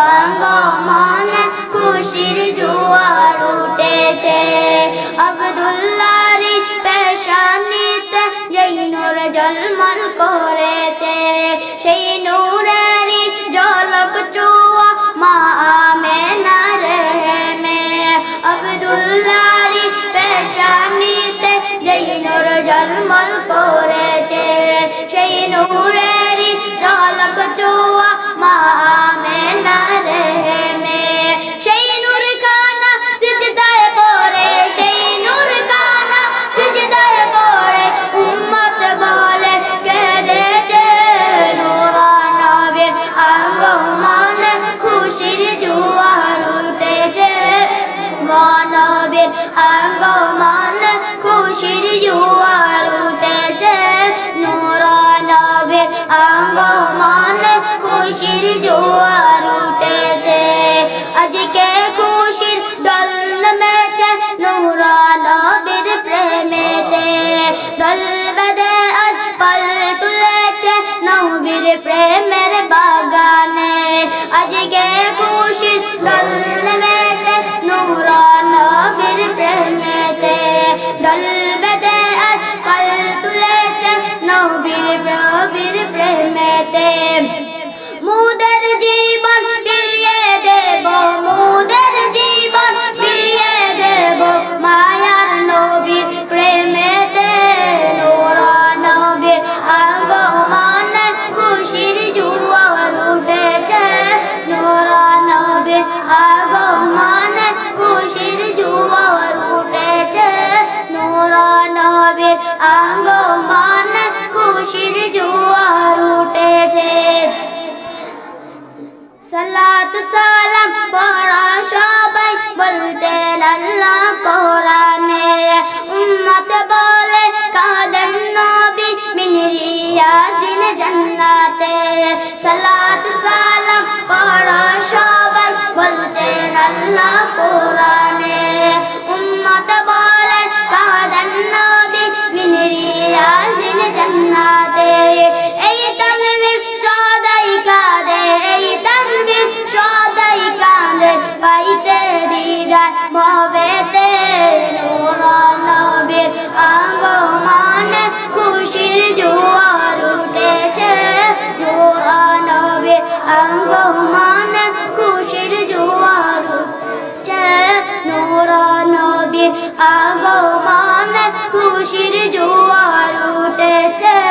অঙ্গ মন খুশির জোয়ার উঠেছে। আবদুল্লারি পেশানিতে যেই নূর জলমল করেছে, সেই নূরেরই জলক চুয়া মা আমে না রেমে আবদুল্লারি পেশানিতে যেই নূর জলমল করেছে, সেই নূরেরই জলক চুয়া মা de সালাত, সালাম পড়ো সবাই বলছেন আল্লাহ কোরআনে। উম্মত বলে কাদান নবী মিনরিয়াজিন জান্নাতে। এই তানবীর সদাই কাঁদে, এই তানবীর সদাই কাঁদে, পাইতে দিদার ভবেতে আগমনে খুশির জোয়ার উঠেছে।